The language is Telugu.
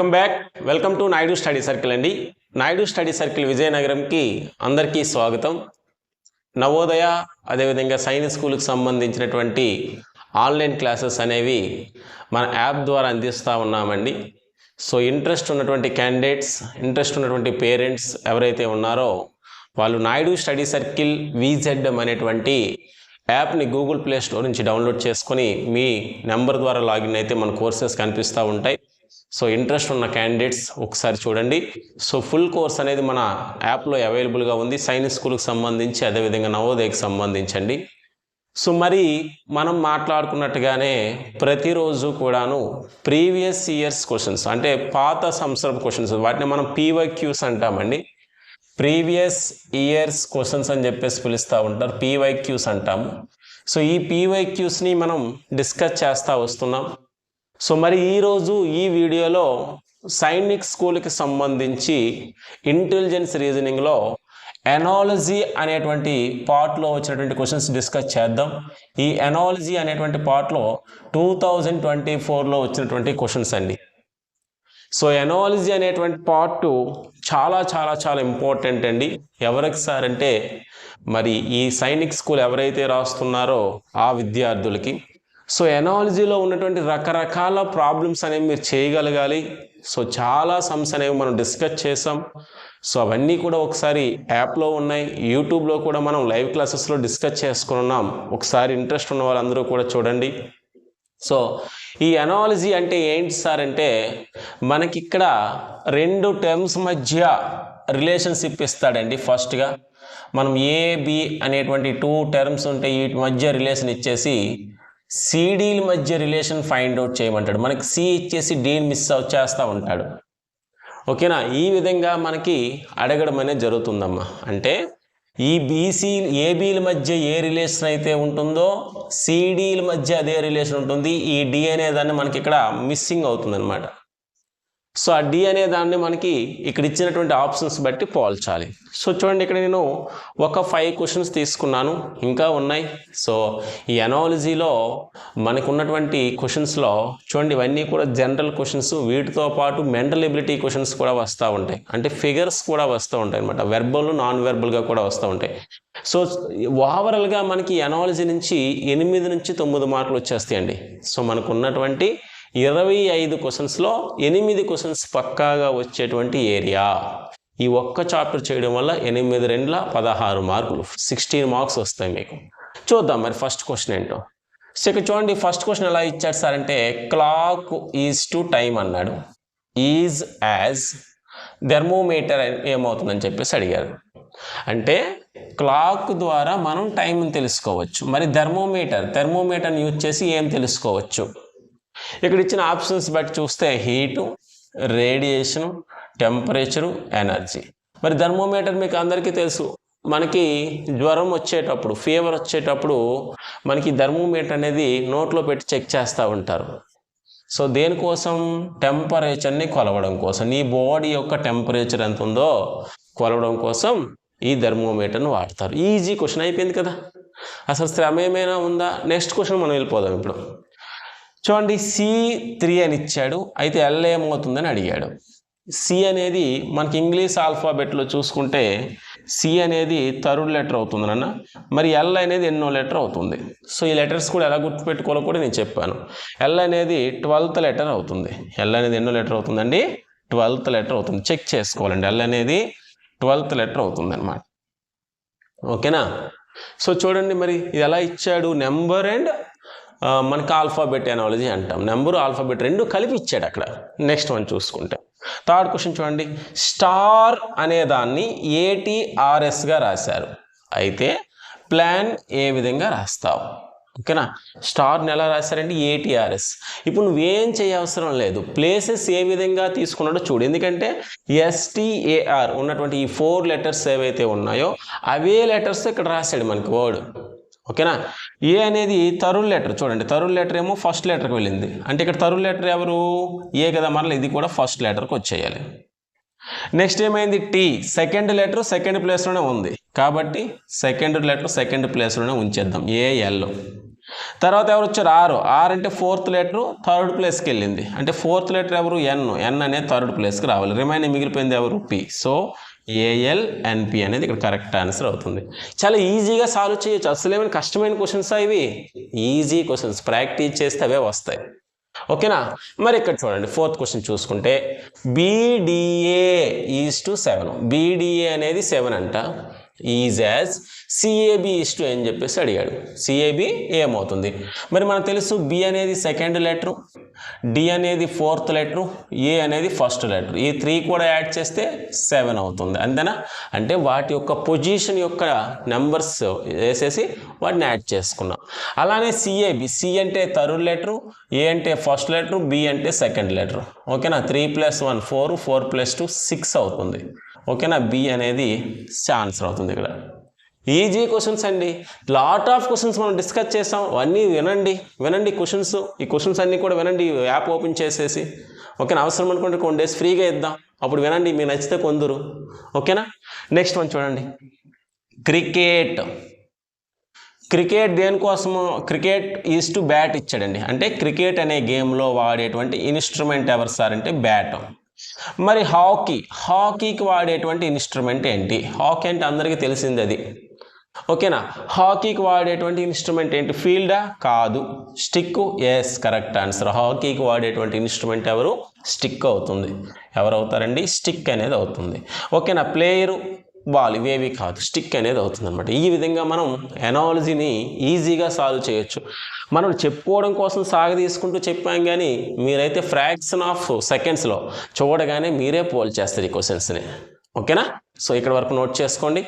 Welcome back. Welcome to Naidu study circle అండి. నాయుడు స్టడీ సర్కిల్ విజయనగరంకి అందరికీ స్వాగతం. నవోదయ అదేవిధంగా సైన్స్ స్కూల్కి సంబంధించినటువంటి ఆన్లైన్ క్లాసెస్ అనేవి మన యాప్ ద్వారా అందిస్తూ ఉన్నామండి. సో ఇంట్రెస్ట్ ఉన్నటువంటి క్యాండిడేట్స్ ఇంట్రెస్ట్ ఉన్నటువంటి పేరెంట్స్ ఎవరైతే ఉన్నారో వాళ్ళు నాయుడు స్టడీ సర్కిల్ విజెడ్ అనేటువంటి యాప్ని గూగుల్ ప్లే స్టోర్ నుంచి డౌన్లోడ్ చేసుకొని మీ నెంబర్ ద్వారా లాగిన్ అయితే మన కోర్సెస్ కనిపిస్తూ ఉంటాయి. సో ఇంట్రెస్ట్ ఉన్న క్యాండిడేట్స్ ఒకసారి చూడండి. సో ఫుల్ కోర్స్ అనేది మన యాప్లో అవైలబుల్గా ఉంది. సైన్స్ స్కూల్కి సంబంధించి అదేవిధంగా నవోదయకి సంబంధించండి. సో మరి మనం మాట్లాడుకున్నట్టుగానే ప్రతిరోజు కూడాను ప్రీవియస్ ఇయర్స్ క్వశ్చన్స్ అంటే పాత సంవత్సరపు క్వశ్చన్స్ వాటిని మనం పీవైక్యూస్ అంటామండి. ప్రీవియస్ ఇయర్స్ క్వశ్చన్స్ అని చెప్పేసి పిలుస్తూ ఉంటారు పీవైక్యూస్ అంటాము. సో ఈ పీవైక్యూస్ని మనం డిస్కస్ చేస్తూ వస్తున్నాం. సో మరి ఈరోజు ఈ వీడియోలో సైనిక్ స్కూల్కి సంబంధించి ఇంటెలిజెన్స్ రీజనింగ్లో ఎనాలజీ అనేటువంటి పార్ట్లో వచ్చినటువంటి క్వశ్చన్స్ డిస్కస్ చేద్దాం. ఈ ఎనాలజీ అనేటువంటి పార్ట్లో టూ థౌజండ్ ట్వంటీ ఫోర్లో వచ్చినటువంటి క్వశ్చన్స్ అండి. సో ఎనాలజీ అనేటువంటి పార్ట్ చాలా చాలా చాలా ఇంపార్టెంట్ అండి. ఎవరికి సార్ అంటే మరి ఈ సైనిక్ స్కూల్ ఎవరైతే రాస్తున్నారో ఆ విద్యార్థులకి సో ఎనాలజీలో ఉన్నటువంటి రకరకాల ప్రాబ్లమ్స్ అనేవి మీరు చేయగలగాలి. సో చాలా సమ్స్ అనేవి మనం డిస్కస్ చేసాం. సో అవన్నీ కూడా ఒకసారి యాప్లో ఉన్నాయి. యూట్యూబ్లో కూడా మనం లైవ్ క్లాసెస్లో డిస్కస్ చేసుకున్నాం ఒకసారి ఇంట్రెస్ట్ ఉన్న వాళ్ళందరూ కూడా చూడండి. సో ఈ ఎనాలజీ అంటే ఏంటి సార్ అంటే మనకి ఇక్కడ రెండు టర్మ్స్ మధ్య రిలేషన్షిప్ ఇస్తాడండి ఫస్ట్గా. మనం ఏబి అనేటువంటి టూ టర్మ్స్ ఉంటాయి వీటి మధ్య రిలేషన్ ఇచ్చేసి సిడీల మధ్య రిలేషన్ ఫైండ్ అవుట్ చేయమంటాడు. మనకి సి ఇచ్చేసి డీని మిస్ అవుట్ చేస్తూ ఉంటాడు. ఓకేనా? ఈ విధంగా మనకి అడగడం అనేది జరుగుతుందమ్మా. అంటే ఈ బీసీ ఏబీల మధ్య ఏ రిలేషన్ అయితే ఉంటుందో సిడీల మధ్య అదే రిలేషన్ ఉంటుంది. ఈ డి అనే దాన్ని మనకి ఇక్కడ మిస్సింగ్ అవుతుందన్నమాట. సో ఆ డి అనే దాన్ని మనకి ఇక్కడ ఇచ్చినటువంటి ఆప్షన్స్ బట్టి పోల్చాలి. సో చూడండి ఇక్కడ నేను ఒక ఫైవ్ క్వశ్చన్స్ తీసుకున్నాను. ఇంకా ఉన్నాయి. సో ఈ ఎనాలజీలో మనకు ఉన్నటువంటి క్వశ్చన్స్లో చూడండి ఇవన్నీ కూడా జనరల్ క్వశ్చన్స్ వీటితో పాటు మెంటల్ ఎబిలిటీ క్వశ్చన్స్ కూడా వస్తూ ఉంటాయి. అంటే ఫిగర్స్ కూడా వస్తూ ఉంటాయి అనమాట వెర్బల్ నాన్ వెర్బల్గా కూడా వస్తూ ఉంటాయి. సో ఓవరాల్గా మనకి ఎనాలజీ నుంచి ఎనిమిది నుంచి తొమ్మిది మార్కులు వచ్చేస్తాయండి. సో మనకు ఉన్నటువంటి ఇరవై ఐదు క్వశ్చన్స్లో ఎనిమిది క్వశ్చన్స్ పక్కాగా వచ్చేటువంటి ఏరియా. ఈ ఒక్క చాప్టర్ చేయడం వల్ల ఎనిమిది రెండుల పదహారు మార్కులు సిక్స్టీన్ మార్క్స్ వస్తాయి మీకు. చూద్దాం మరి ఫస్ట్ క్వశ్చన్ ఏంటో. సో చూడండి ఫస్ట్ క్వశ్చన్ ఎలా ఇచ్చాడు సార్ అంటే క్లాక్ ఈజ్ టు టైం అన్నాడు. ఈజ్ యాజ్ థెర్మోమీటర్ ఏమవుతుందని చెప్పేసి అడిగారు. అంటే క్లాక్ ద్వారా మనం టైంని తెలుసుకోవచ్చు. మరి థెర్మోమీటర్ థెర్మోమీటర్ని యూజ్ చేసి ఏం తెలుసుకోవచ్చు? ఇక్కడ ఇచ్చిన ఆప్షన్స్ బట్టి చూస్తే హీటు రేడియేషను టెంపరేచరు ఎనర్జీ. మరి థర్మోమీటర్ మీకు అందరికీ తెలుసు మనకి జ్వరం వచ్చేటప్పుడు ఫీవర్ వచ్చేటప్పుడు మనకి థర్మోమీటర్ అనేది నోట్లో పెట్టి చెక్ చేస్తూ ఉంటారు. సో దేనికోసం? టెంపరేచర్ని కొలవడం కోసం. నీ బాడీ యొక్క టెంపరేచర్ ఎంత ఉందో కొలవడం కోసం ఈ థర్మోమీటర్ని వాడతారు. ఈజీ క్వశ్చన్ అయిపోయింది కదా. అసలు శ్రమ ఏమైనా ఉందా? నెక్స్ట్ క్వశ్చన్ మనం వెళ్ళిపోదాం ఇప్పుడు. చూడండి సి త్రీ అని ఇచ్చాడు. అయితే ఎల్ ఏమవుతుందని అడిగాడు. సి అనేది మనకి ఇంగ్లీష్ ఆల్ఫాబెట్లో చూసుకుంటే సి అనేది థర్డ్ లెటర్ అవుతుంది నాన్న. మరి ఎల్ అనేది ఎన్నో లెటర్ అవుతుంది. సో ఈ లెటర్స్ కూడా ఎలా గుర్తుపెట్టుకోవాలో కూడా నేను చెప్పాను. ఎల్ అనేది ట్వెల్త్ లెటర్ అవుతుంది. ఎల్ అనేది ఎన్నో లెటర్ అవుతుందండి? ట్వెల్త్ లెటర్ అవుతుంది. చెక్ చేసుకోవాలండి. ఎల్ అనేది ట్వెల్త్ లెటర్ అవుతుంది అనమాట ఓకేనా? సో చూడండి మరి ఇది ఎలా ఇచ్చాడు? నెంబర్ అండ్ మనకి ఆల్ఫాబెట్ ఎనాలజీ అంటాం. నెంబరు ఆల్ఫాబెట్ రెండు కలిపి ఇచ్చాడు అక్కడ. నెక్స్ట్ వన్ చూసుకుంటే. థర్డ్ క్వశ్చన్ చూడండి. స్టార్ అనేదాన్ని ఏటీఆర్ఎస్గా రాశారు. అయితే ప్లాన్ ఏ విధంగా రాస్తావు? ఓకేనా స్టార్ని ఎలా రాశారంటే ఏటీఆర్ఎస్ ఇప్పుడు నువ్వేం చేయవసరం లేదు. ప్లేసెస్ ఏ విధంగా తీసుకున్నాడో చూడు. ఎందుకంటే ఎస్టీఏఆర్ ఉన్నటువంటి ఈ ఫోర్ లెటర్స్ ఏవైతే ఉన్నాయో అవే లెటర్స్ ఇక్కడ రాశాడు మనకి వర్డ్ ఓకేనా ఏ అనేది తరుణ్ లెటర్. చూడండి తరుణ్ లెటర్ ఏమో ఫస్ట్ లెటర్కి వెళ్ళింది. అంటే ఇక్కడ తరుణ్ లెటర్ ఎవరు? ఏ కదా మరలా ఇది కూడా ఫస్ట్ లెటర్కి వచ్చేయాలి. నెక్స్ట్ ఏమైంది? టీ సెకండ్ లెటర్ సెకండ్ ప్లేస్లోనే ఉంది. కాబట్టి సెకండ్ లెటర్ సెకండ్ ప్లేస్లోనే ఉంచేద్దాం. ఏఎల్ తర్వాత ఎవరు వచ్చారు? ఆరు ఆర్ అంటే ఫోర్త్ లెటర్ థర్డ్ ప్లేస్కి వెళ్ళింది. అంటే ఫోర్త్ లెటర్ ఎవరు? ఎన్ ఎన్ అనేది థర్డ్ ప్లేస్కి రావాలి. రిమైనింగ్ మిగిలిపోయింది ఎవరు? పి సో ఏఎల్ ఎన్పి అనేది ఇక్కడ కరెక్ట్ ఆన్సర్ అవుతుంది. చాలా ఈజీగా సాల్వ్ చేయొచ్చు. అసలేమైనా కష్టమైన క్వశ్చన్స్ ఇవి? ఈజీ క్వశ్చన్స్ ప్రాక్టీస్ చేస్తే అవే వస్తాయి. ఓకేనా మరి ఇక్కడ చూడండి. ఫోర్త్ క్వశ్చన్ చూసుకుంటే BDA is to seven BDA అనేది సెవెన్ అంట. Is as CAB is to అని చెప్పేసి అడిగాడు. సిఏబి ఏమవుతుంది మరి మనకు తెలుసు బి అనేది సెకండ్ లెటరు డి అనేది ఫోర్త్ లెటరు ఏ అనేది ఫస్ట్ లెటర్ ఈ త్రీ కూడా యాడ్ చేస్తే సెవెన్ అవుతుంది. అంతేనా? అంటే వాటి యొక్క పొజిషన్ యొక్క నెంబర్స్ వేసేసి వాటిని యాడ్ చేసుకున్నాం. అలానే సిఏబి సి అంటే థర్డ్ లెటరు ఏ అంటే ఫస్ట్ లెటరు బి అంటే సెకండ్ లెటరు ఓకేనా? Three plus one four four plus two six అవుతుంది. ఓకేనా? బి అనేది ఆన్సర్ అవుతుంది ఇక్కడ. ఈజీ క్వశ్చన్స్ అండి. లాట్ ఆఫ్ క్వశ్చన్స్ మనం డిస్కస్ చేస్తాం అవన్నీ వినండి. వినండి క్వశ్చన్స్ ఈ క్వశ్చన్స్ అన్నీ కూడా వినండి. యాప్ ఓపెన్ చేసేసి. ఓకేనా? అవసరం అనుకుంటే కొన్ని డేస్ ఫ్రీగా ఇద్దాం. అప్పుడు వినండి. మీకు నచ్చితే కొందరు. ఓకేనా? నెక్స్ట్ వన్ చూడండి. క్రికెట్ క్రికెట్ దేనికోసము? క్రికెట్ ఈజ్ టు బ్యాట్ ఇచ్చాడండి. అంటే క్రికెట్ అనే గేమ్లో వాడేటువంటి ఇన్స్ట్రుమెంట్ ఎవరు సార్ అంటే బ్యాట్ మరి హాకీ హాకీకి వాడేటువంటి ఇన్స్ట్రుమెంట్ ఏంటి? హాకీ అంటే అందరికీ తెలిసింది అది. ఓకేనా? హాకీకి వాడేటువంటి ఇన్స్ట్రుమెంట్ ఏంటి? ఫీల్డా? కాదు. Stick yes correct answer. హాకీకి వాడేటువంటి ఇన్స్ట్రుమెంట్ ఎవరు? స్టిక్ అవుతుంది. ఎవరు అవుతారండి స్టిక్ అనేది అవుతుంది. ఓకేనా? ప్లేయరు బాల్ ఇవేవి కాదు. స్టిక్ అనేది అవుతుంది అనమాట ఈ విధంగా మనం ఎనాలజీని ఈజీగా సాల్వ్ చేయొచ్చు. మనం చెప్పుకోవడం కోసం సాగ తీసుకుంటూ చెప్పాం కానీ మీరైతే ఫ్రాక్షన్ ఆఫ్ సెకండ్స్లో చూడగానే మీరే పోల్ చేస్తారు ఈ క్వశ్చన్స్ని. ఓకేనా? సో ఇక్కడ వరకు నోట్ చేసుకోండి.